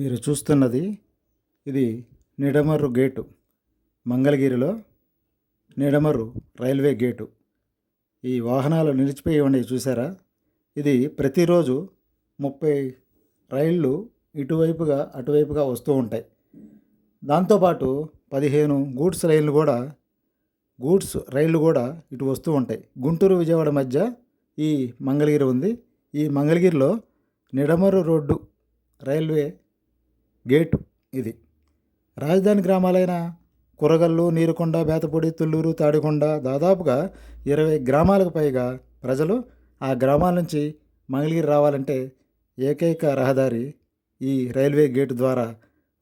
మీరు చూస్తున్నది ఇది నిడమర్రు గేటు. మంగళగిరిలో నిడమర్రు రైల్వే గేటు. ఈ వాహనాలు నిలిచిపోయి ఉన్నాయి చూసారా ఇది ప్రతిరోజు ముప్పై రైళ్ళు ఇటువైపుగా అటువైపుగా వస్తూ ఉంటాయి. దాంతోపాటు పదిహేను గూడ్స్ రైళ్ళు కూడా గూడ్స్ రైళ్ళు కూడా ఇటు వస్తూ ఉంటాయి. గుంటూరు విజయవాడ మధ్య ఈ మంగళగిరి ఉంది. ఈ మంగళగిరిలో నిడమర్రు రోడ్డు రైల్వే గేటు ఇది. రాజధాని గ్రామాలైన కురగల్లు నీరుకొండ బేతపూడి తుళ్ళూరు తాడికొండ దాదాపుగా ఇరవై గ్రామాలకు పైగా ప్రజలు ఆ గ్రామాల నుంచి మంగళగిరి రావాలంటే ఏకైక రహదారి ఈ రైల్వే గేటు ద్వారా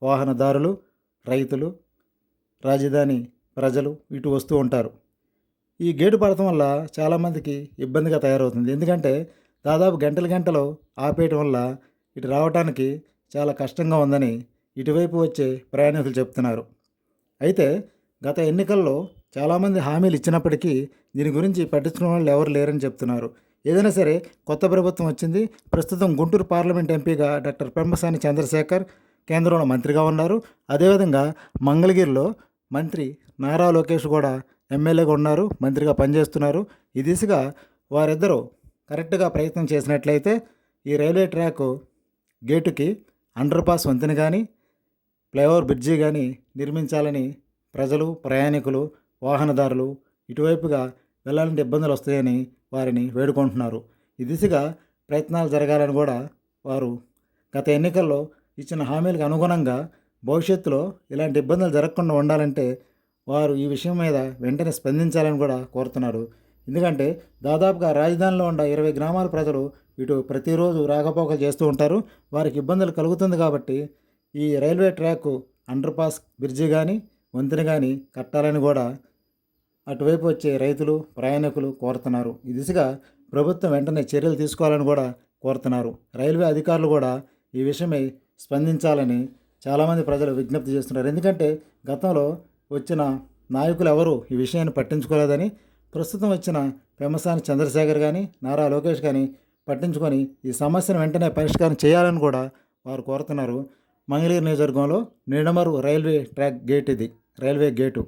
వాహనదారులు రైతులు రాజధాని ప్రజలు ఇటు వస్తూ ఉంటారు. ఈ గేటు పడటం వల్ల చాలామందికి ఇబ్బందిగా తయారవుతుంది. ఎందుకంటే దాదాపు గంటలు గంటలు ఆపేయటం వల్ల ఇటు రావడానికి చాలా కష్టంగా ఉందని ఇటువైపు వచ్చే ప్రయాణికులు చెప్తున్నారు. అయితే గత ఎన్నికల్లో చాలామంది హామీలు ఇచ్చినప్పటికీ దీని గురించి పట్టించుకున్న వాళ్ళు ఎవరు లేరని చెప్తున్నారు. ఏదైనా సరే కొత్త ప్రభుత్వం వచ్చింది. ప్రస్తుతం గుంటూరు పార్లమెంట్ ఎంపీగా డాక్టర్ పెంపసాని చంద్రశేఖర్ కేంద్రంలో మంత్రిగా ఉన్నారు. అదేవిధంగా మంగళగిరిలో మంత్రి నారా లోకేష్ కూడా ఎమ్మెల్యేగా ఉన్నారు. మంత్రిగా పనిచేస్తున్నారు. ఈ దిశగా వారిద్దరూ కరెక్ట్గా ప్రయత్నం చేసినట్లయితే ఈ రైల్వే ట్రాక్ గేటుకి అండర్ పాస్ వంతెన కానీ ఫ్లైఓవర్ బ్రిడ్జి కానీ నిర్మించాలని ప్రజలు ప్రయాణికులు వాహనదారులు ఇటువైపుగా వెళ్ళాలంటే ఇబ్బందులు వస్తాయని వారిని వేడుకుంటున్నారు. ఈ దిశగా ప్రయత్నాలు జరగాలని కూడా వారు గత ఎన్నికల్లో ఇచ్చిన హామీలకు అనుగుణంగా భవిష్యత్తులో ఇలాంటి ఇబ్బందులు జరగకుండా ఉండాలంటే వారు ఈ విషయం మీద వెంటనే స్పందించాలని కూడా కోరుతున్నారు. ఎందుకంటే దాదాపుగా రాజధానిలో ఉన్న ఇరవై గ్రామాల ప్రజలు ఇటు ప్రతిరోజు రాకపోకలు చేస్తూ ఉంటారు. వారికి ఇబ్బందులు కలుగుతుంది కాబట్టి ఈ railway track underpass bridge కానీ వంతెన కానీ కట్టాలని కూడా అటువైపు వచ్చే రైతులు ప్రయాణికులు కోరుతున్నారు. ఈ దిశగా ప్రభుత్వం వెంటనే చర్యలు తీసుకోవాలని కూడా కోరుతున్నారు. రైల్వే అధికారులు కూడా ఈ విషయమై స్పందించాలని చాలామంది ప్రజలు విజ్ఞప్తి చేస్తున్నారు. ఎందుకంటే గతంలో వచ్చిన నాయకులు ఎవరు ఈ విషయాన్ని పట్టించుకోలేదని ప్రస్తుతం వచ్చిన పెమసాని చంద్రశేఖర్ కానీ నారా లోకేష్ కానీ పట్టించుకొని ఈ సమస్యను వెంటనే పరిష్కారం చేయాలని కూడా వారు కోరుతున్నారు. మంగళగిరి నియోజకవర్గంలో నిడమరు రైల్వే ట్రాక్ గేట్ ఇది రైల్వే గేటు.